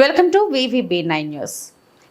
Welcome to VVB nine news.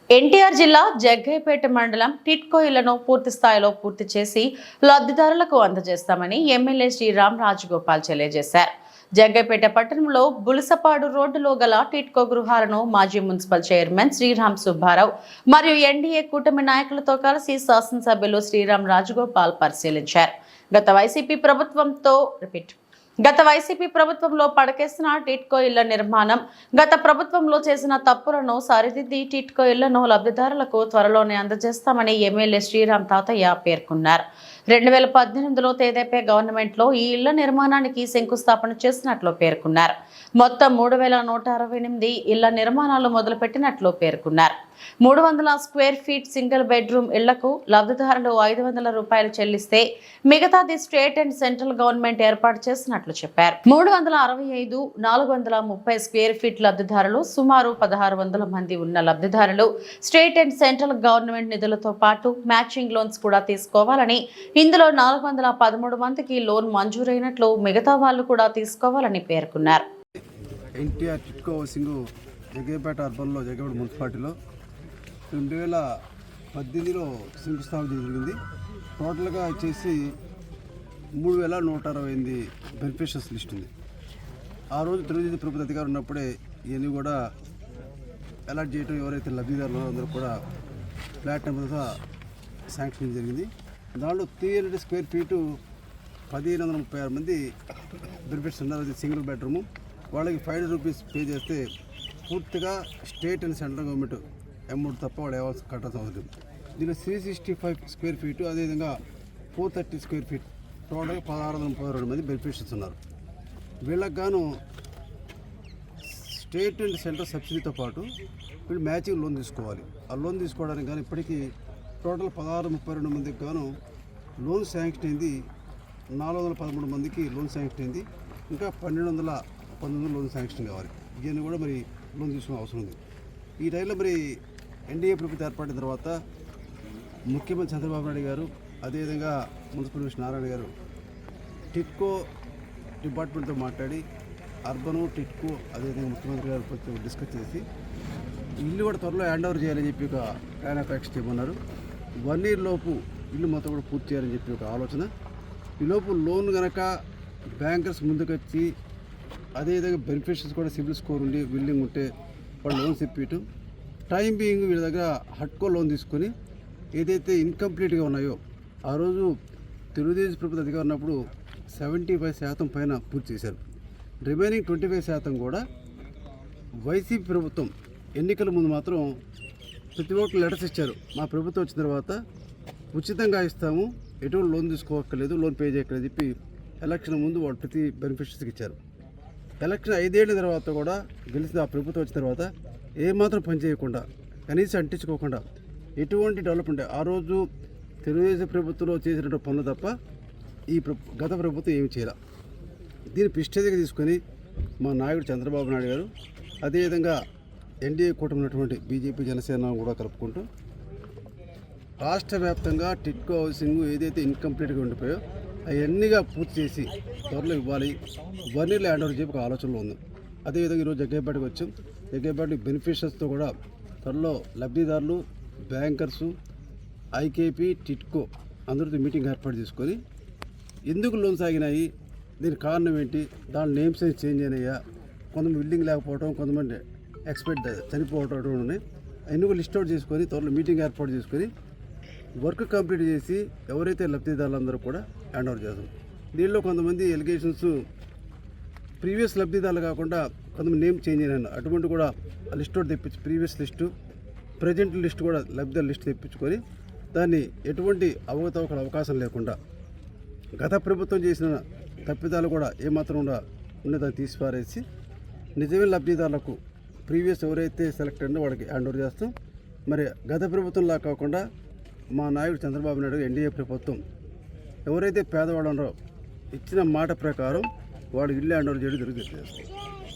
NTR జిల్లా జగ్గైపేట మండలం టిట్కో ఇళ్ళను పూర్తి స్థాయిలో పూర్తి చేసి లబ్ధిదారులకు అందజేస్తామని ఎమ్మెల్యే శ్రీరామ్ రాజగోపాల్ తెలియజేశారు. జగ్గైపేట పట్టణంలో బులసపాడు రోడ్డులో గల టిట్కో గృహాలను మాజీ మున్సిపల్ చైర్మన్ శ్రీరామ్ సుబ్బారావు మరియు ఎన్డీఏ కూటమి నాయకులతో కలిసి శాసనసభ్యులు శ్రీరామ్ రాజగోపాల్ పరిశీలించారు. గత వైసీపీ ప్రభుత్వంతో రిపీట్. గత వైసీపీ ప్రభుత్వంలో పడకేసిన టిట్కో ఇళ్ళ నిర్మాణం గత ప్రభుత్వంలో చేసిన తప్పులను సరిదిద్ది టిట్కో ఇళ్ళను లబ్ధిదారులకు త్వరలోనే అందజేస్తామని ఎమ్మెల్యే శ్రీరామ్ తాతయ్య పేర్కొన్నారు. రెండు వేల పద్దెనిమిదిలో తేదేపే గవర్నమెంట్లో ఈ ఇళ్ళ నిర్మాణానికి శంకుస్థాపన చేసినట్లు పేర్కొన్నారు. మొత్తం మూడు వేల నూట అరవై ఎనిమిది ఇళ్ళ నిర్మాణాలు మొదలుపెట్టినట్లు పేర్కొన్నారు. మూడు వందల స్క్వేర్ ఫీట్ సింగిల్ బెడ్రూమ్ ఇళ్ళకు లబ్ధిదారులు ఐదు వందల రూపాయలు చెల్లిస్తే మిగతాది స్టేట్ అండ్ సెంట్రల్ గవర్నమెంట్ ఏర్పాటు చేసినట్లు చెప్పారు. మూడు వందల అరవై ఐదు నాలుగు వందల ముప్పై స్క్వేర్ ఫీట్ లబ్ధిదారులు సుమారు పదహారు వందల మంది ఉన్న లబ్ధిదారులు స్టేట్ అండ్ సెంట్రల్ గవర్నమెంట్ నిధులతో పాటు మ్యాచింగ్ లోన్స్ కూడా తీసుకోవాలని ఇందులో నాలుగు వందల పదమూడు మందికి లోన్ మంజూరైనట్లు మిగతా వాళ్ళు కూడా తీసుకోవాలని పేర్కొన్నారు. ఎన్టీఆర్ టిట్కో హౌసింగ్ జగ్గేపేట అర్బన్లో జగ్గేపేట మున్సిపాలిటీలో రెండు వేల పద్దెనిమిదిలో శంకుస్థాపన జరిగింది. టోటల్గా వచ్చేసి మూడు వేల నూట అరవై ఎనిమిది బెనిఫిషియర్స్ లిస్ట్ ఉంది. ఆ రోజు తెలుగుదేశం ప్రభుత్వ అధికారం ఉన్నప్పుడే ఇవన్నీ కూడా అలాట్ చేయడం ఎవరైతే లబ్ధిదారులు అందరూ కూడా ఫ్లాట్ నెంబర్తో శాంక్షన్ జరిగింది. దాంట్లో త్రీ హండ్రెడ్ స్క్వేర్ ఫీటు పదిహేను వందల ముప్పై ఆరు మంది బెనిఫిట్స్ ఉన్నారు. అది సింగిల్ బెడ్రూము వాళ్ళకి ఫైవ్ హండ్రెడ్ రూపీస్ పే చేస్తే పూర్తిగా state and central government amount తప్ప వాళ్ళు ఇవ్వాల్సి కట్టాల్సిన అవసరం దీనిలో three sixty five square feet అదేవిధంగా ఫోర్ థర్టీ స్క్వేర్ ఫీట్ టోటల్గా పదహారు వందల ముప్పై రెండు మంది బెనిఫిషియర్స్ ఉన్నారు వీళ్ళకి గాను స్టేట్ అండ్ సెంట్రల్ సబ్సిడీతో పాటు వీళ్ళు మ్యాచింగ్ లోన్ తీసుకోవాలి. ఆ లోన్ తీసుకోవడానికి కానీ ఇప్పటికీ టోటల్ పదహారు ముప్పై రెండు మందికి గాను లోన్ శాంక్షన్ అయింది. నాలుగు వందల పదమూడు మందికి లోన్ శాంక్షన్ అయింది. ఇంకా పన్నెండు వందల పంతొమ్మిది లోన్ శాంక్షన్ కావాలి. ఇవన్నీ కూడా మరి లోన్ తీసుకునే అవసరం ఉంది. ఈ టైంలో మరి ఎన్డీఏ ప్రభుత్వం ఏర్పడిన తర్వాత ముఖ్యమంత్రి చంద్రబాబు నాయుడు గారు అదేవిధంగా మున్సిపల్ మిషన్ నారాయణ గారు టిట్కో డిపార్ట్మెంట్తో మాట్లాడి అర్బను టిట్కో అదేవిధంగా ముఖ్యమంత్రి గారు కొంచెం డిస్కస్ చేసి ఇల్లు కూడా త్వరలో హ్యాండ్ ఓవర్ చేయాలని చెప్పి ఒక ప్లాన్ ఆఫ్ చేయమన్నారు. వన్ ఇయర్ లోపు ఇల్లు మొత్తం కూడా పూర్తి చేయాలని చెప్పి ఒక ఆలోచన. ఈ లోపు లోన్ కనుక బ్యాంకర్స్ ముందుకొచ్చి అదేవిధంగా బెనిఫిషియర్స్ కూడా సిబిల్ స్కోర్ ఉండి బిల్డింగ్ ఉంటే వాళ్ళు లోన్స్ ఇప్పించటం టైం బీయింగ్ వీళ్ళ దగ్గర హట్కో లోన్ తీసుకొని ఏదైతే ఇన్కంప్లీట్గా ఉన్నాయో ఆ రోజు తెలుగుదేశం ప్రభుత్వం అధికారం ఉన్నప్పుడు సెవెంటీ ఫైవ్ శాతం పైన పూర్తి చేశారు. రిమైనింగ్ ట్వంటీ ఫైవ్ శాతం కూడా వైసీపీ ప్రభుత్వం ఎన్నికల ముందు మాత్రం ప్రతి ఒక్కరు లెటర్స్ ఇచ్చారు. మా ప్రభుత్వం వచ్చిన తర్వాత ఉచితంగా ఇస్తాము ఎటువంటి లోన్ తీసుకోవక్కర్లేదు లోన్ పే చేయక్కర్లేదు చెప్పి ఎలక్షన్ ముందు వాళ్ళు ప్రతి బెనిఫిషరీస్కి ఇచ్చారు. ఎలక్షన్ ఐదేళ్ళ తర్వాత కూడా గెలిచిన ఆ ప్రభుత్వం వచ్చిన తర్వాత ఏమాత్రం పని చేయకుండా కనీసం అంటించుకోకుండా ఎటువంటి డెవలప్మెంట్ ఆ రోజు తెలుగుదేశం ప్రభుత్వంలో చేసినటువంటి పనులు తప్ప ఈ గత ప్రభుత్వం ఏమి చేయాల. దీన్ని పిస్టేజ్గా తీసుకొని మా నాయకుడు చంద్రబాబు నాయుడు గారు అదేవిధంగా ఎన్డీఏ కూటమి ఉన్నటువంటి బీజేపీ జనసేన కూడా కలుపుకుంటూ రాష్ట్ర వ్యాప్తంగా టిట్కో హౌసింగ్ ఏదైతే ఇన్కంప్లీట్గా ఉండిపోయో అవన్నీగా పూర్తి చేసి త్వరలో ఇవ్వాలి. వన్నీ ల్యాండ్ ఓవర్ చెప్పి ఒక ఆలోచనలో ఉంది. అదేవిధంగా ఈరోజు జగ్గేపేటకు వచ్చాం. జగ్గేపేటకి బెనిఫిషియర్స్తో కూడా త్వరలో లబ్ధిదారులు బ్యాంకర్సు ఐకేపీ టిట్కో అందరితో మీటింగ్ ఏర్పాటు చేసుకొని ఎందుకు లోన్స్ ఆగినాయి? దీనికి కారణం ఏంటి? దాని నేమ్స్ అయితే చేంజ్ అయినాయా? కొంతమంది బిల్డింగ్ లేకపోవడం కొంతమంది ఎక్స్పెక్ట్ చనిపోవడం ఉన్నాయి. అన్ని కూడా లిస్ట్ అవుట్ చేసుకొని త్వరలో మీటింగ్ ఏర్పాటు చేసుకొని వర్క్ కంప్లీట్ చేసి ఎవరైతే లబ్ధిదారులందరూ కూడా హ్యాండ్ ఓవర్ చేస్తాం దీనిలో కొంతమంది ఎలిగేషన్స్ ప్రీవియస్ లబ్ధిదారులు కాకుండా కొంతమంది నేమ్ చేంజ్ అయినాను అటువంటి కూడా లిస్ట్ అవుట్ తెప్పించి ప్రీవియస్ లిస్టు ప్రజెంట్ లిస్ట్ కూడా లబ్ధిదారు లిస్ట్ తెప్పించుకొని దాన్ని ఎటువంటి అవకతవకల అవకాశం లేకుండా గత ప్రభుత్వం చేసిన తప్పిదాలు కూడా ఏమాత్రం కూడా తీసిపారేసి నిజమైన లబ్ధిదారులకు ప్రీవియస్ ఎవరైతే సెలెక్ట్ అయిందో వాళ్ళకి హ్యాండ్ ఓవర్ చేస్తాం. మరి గత ప్రభుత్వంలా కాకుండా మా నాయకుడు చంద్రబాబు నాయుడు ఎన్డీఏ ప్రభుత్వం ఎవరైతే పేదవాళ్ళు ఉన్నారో ఇచ్చిన మాట ప్రకారం వాడు ఇల్లు హ్యాండ్ ఓవర్ చేయడం జరుగుతుంది.